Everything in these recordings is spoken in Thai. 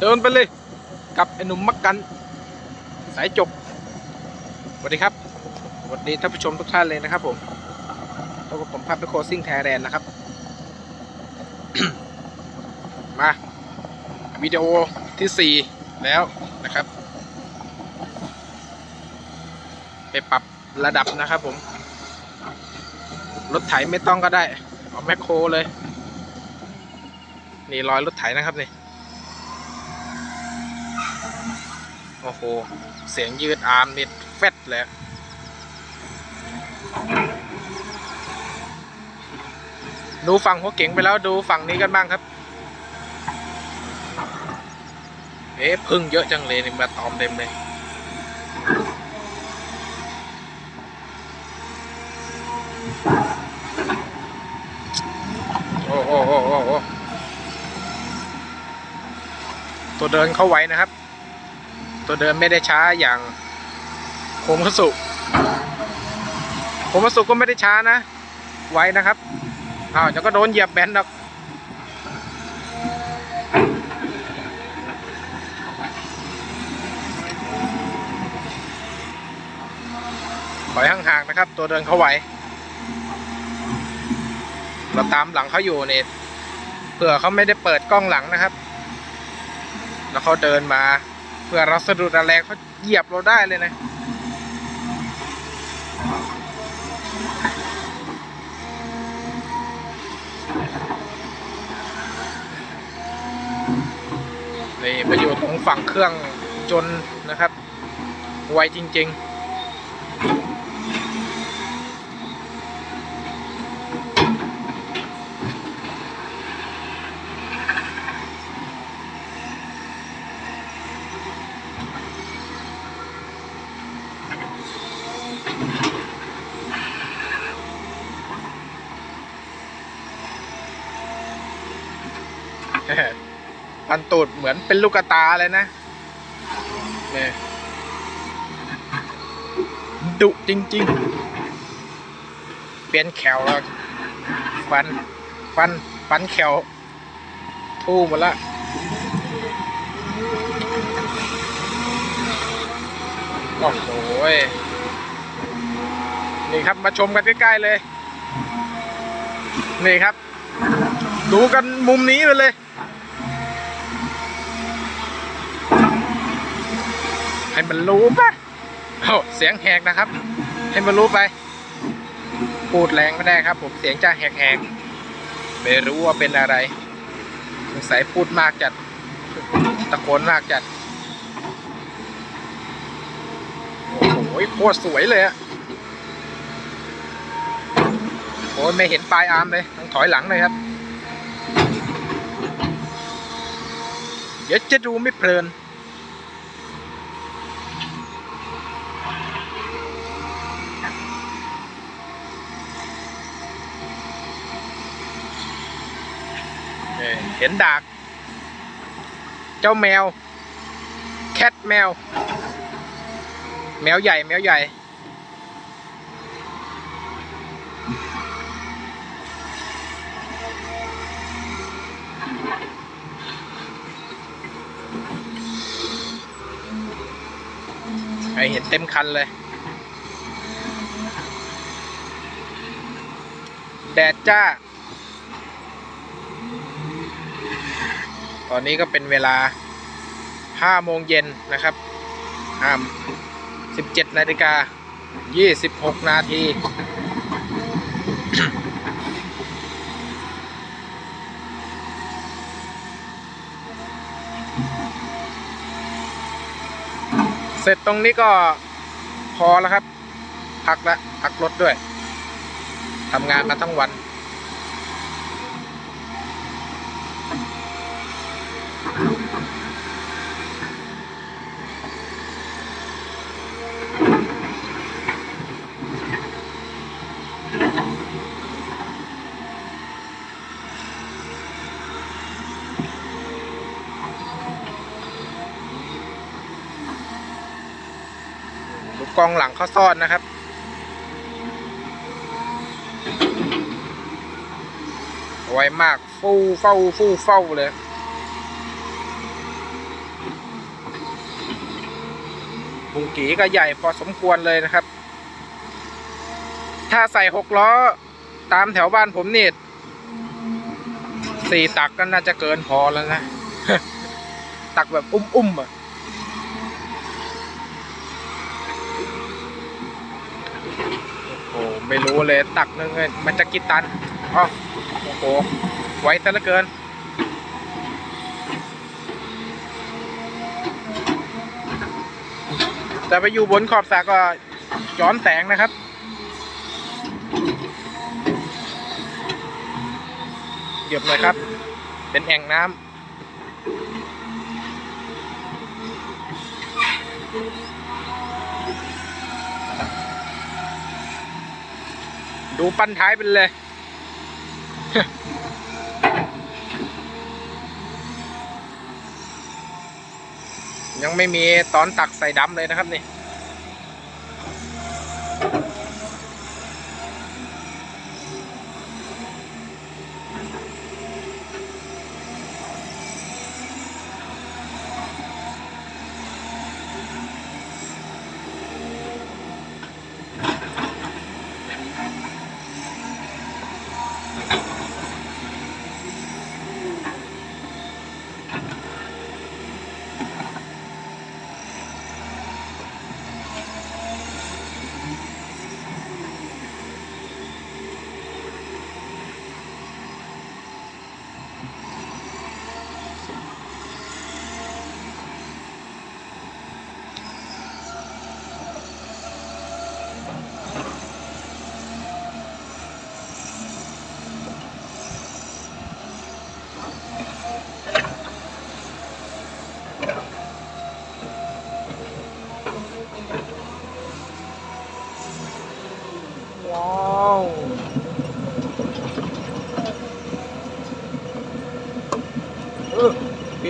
เดินไปเลย กับไอ้หนุ่มมักกัน สายจกสวัสดีครับสวัสดีท่านผู้ชมทุกท่านเลยนะครับผมพบกับผมพับไปโคซิ่งไทยแลนด์นะครับ มาวิดีโอที่ 4 แล้วนะครับ ไปปรับระดับนะครับผม รถไถไม่ต้องก็ได้ เอาแมคโครเลย นี่รอยรถไถนะครับนี่ โอ้โห เสียงยืดอาร์มนิดแฟดเลยดูฝั่งหัวเก๋งไปแล้วดูฝั่งนี้กันบ้างครับ เอ๊ะพึ่งเยอะจังเลยนี่มาตอมเต็มเลยโอ้โอ้โอ้โอ้โอ้ตัวเดินเข้าไว้นะครับ ตัวเดินไม่ได้ช้าอย่างโคมัสุโคมัสุก็ไม่ได้ช้านะ ไวนะครับอ้าวเดี๋ยวก็โดนเหยียบแบนดอกถอยห่างๆนะครับ ตัวเดินเขาไหวเราตามหลังเขาอยู่เนี่ยเผื่อเขาไม่ได้เปิดกล้องหลังนะครับ แล้วเขาเดินมา เพื่อเราสะดุดอะไรเขาเหยียบเราได้เลยนะนี่ประโยชน์ของฝั่งเครื่องจนนะครับ ไวจริง ๆ พันตูดเหมือนเป็นลูกตาเลยนะนี่ดุจริง ๆ เปลี่ยนแขวแล้วฟัน ฟัน ฟันแขวทู่หมดละโอ้โหนี่ครับมาชมกันใกล้ ๆ เลย นี่ครับ ดูกันมุมนี้ไปเลย ให้มันรู้ปะโอ้เสียงแหกนะครับ ให้มันรู้ไป พูดแรงไม่ได้ครับ ผมเสียงจะแหกๆไม่รู้ว่าเป็นอะไรสงสัยพูดมากจัด ตะโกนมากจัด โอ้โหโคตรสวยเลยอะโอ้ยไม่เห็นปลายอาร์มเลยต้องถอยหลังเลยครับ เดี๋ยวจะดูไม่เพลิน เห็นดาก เจ้าแมว แคทแมว แมวใหญ่ แมวใหญ่ให้เห็นเต็มคันเลย แดดจ้า ตอนนี้ก็เป็นเวลา5โมงเย็นนะครับห้า17นาฬิกา26นาทีเสร็จตรงนี้ก็พอแล้วครับ พักละพักรถด้วยทำงานมาทั้งวัน กองหลังเขาซ่อนนะครับ ไวมากฟู่เฝ้าฟู่เฝ้าเลยบุงกีก็ใหญ่พอสมควรเลยนะครับ ถ้าใส่หกล้อตามแถวบ้านผมนี่สี่ตักก็น่าจะเกินพอแล้วนะ ตักแบบอุ้มๆอะ ไม่รู้เลยตักนึงเนี่ยมันจะกี่ตันอ๋อโอ้โห ไวซะเหลือเกิน แต่ไปอยู่บนขอบสระก็ย้อนแสงนะครับเหยียบหน่อยครับ เป็นแอ่งน้ำ ดูปั้นท้ายเป็นเลย ยังไม่มีตอนตักใส่ดำเลยนะครับนี่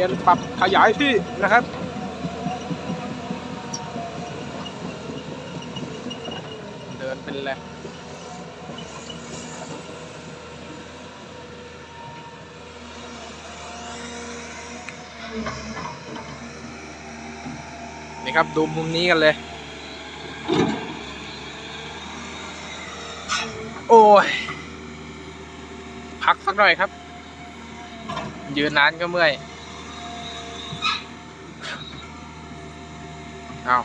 ยนปรับขยายที่นะครับ เดินเป็นเลยนี่ครับดูมุมนี้กันเลย โอ้ย พักสักหน่อยครับ ยืนนานก็เมื่อย เอา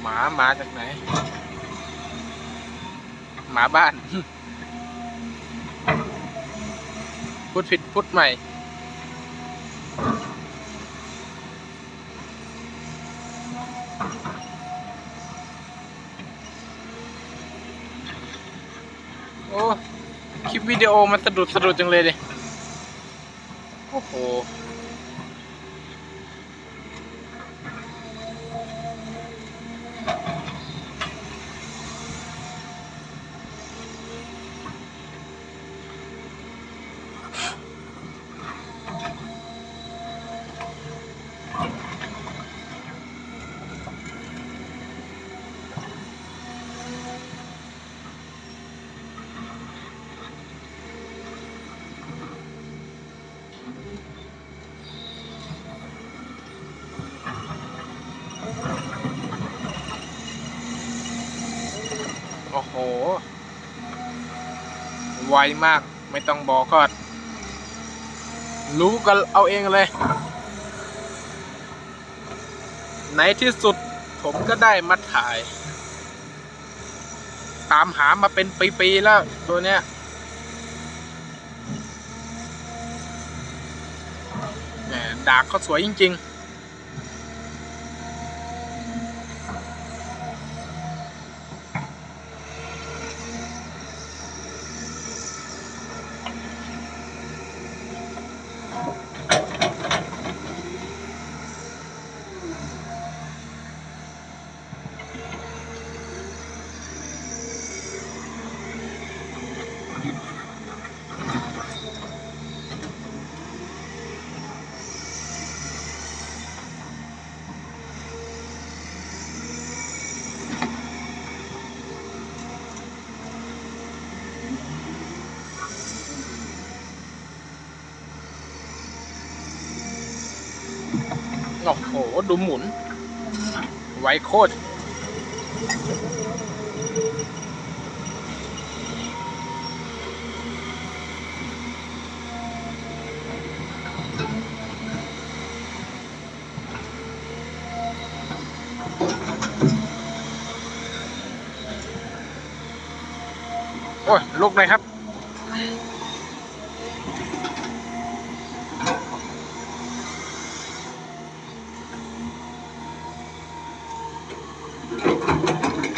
หมามาจากไหน หมาบ้าน พูดผิดพูดใหม่ โอ้ คลิปวิดีโอมันสะดุดสะดุดจังเลยดิโอ้โห ไวมาก ไม่ต้องบอกก็ รู้กันเอาเองเลย ในที่สุดผมก็ได้มาถ่าย ตามหามาเป็นปี ๆ แล้วตัวเนี้ย ดากเขาสวยจริง ๆ โอ้โหดูหมุน ไวโคตรโอ้ยลุกเลยครับ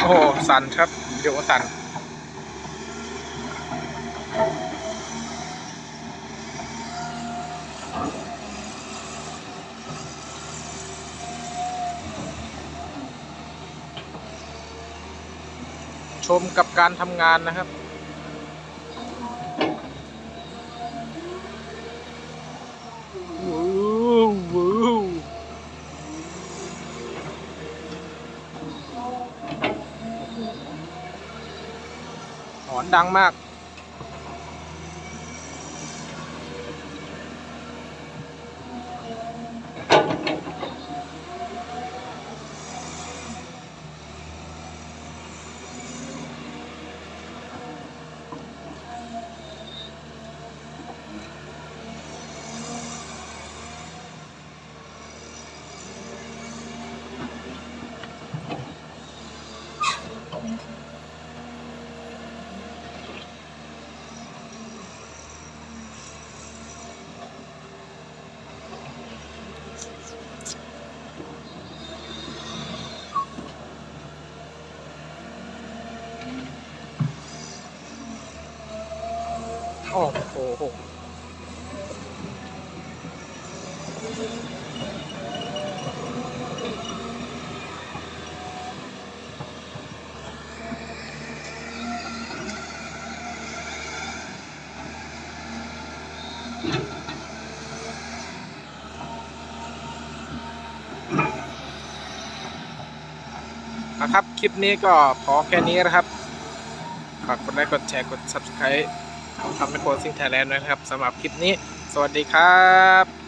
อ้สั่นครับเดี๋ยวสั่นชมกับการทำงานนะครับ ว้าวว้าวหอน ดังมาก โอ้โหนะครับ คลิปนี้ก็พอแค่นี้นะครับ ฝากกดไลค์ กดแชร์ กด subscribe ทำเป็นโพสิ่งไทยแลนด์ด้วยนะครับสำหรับคลิปนี้ สวัสดีครับ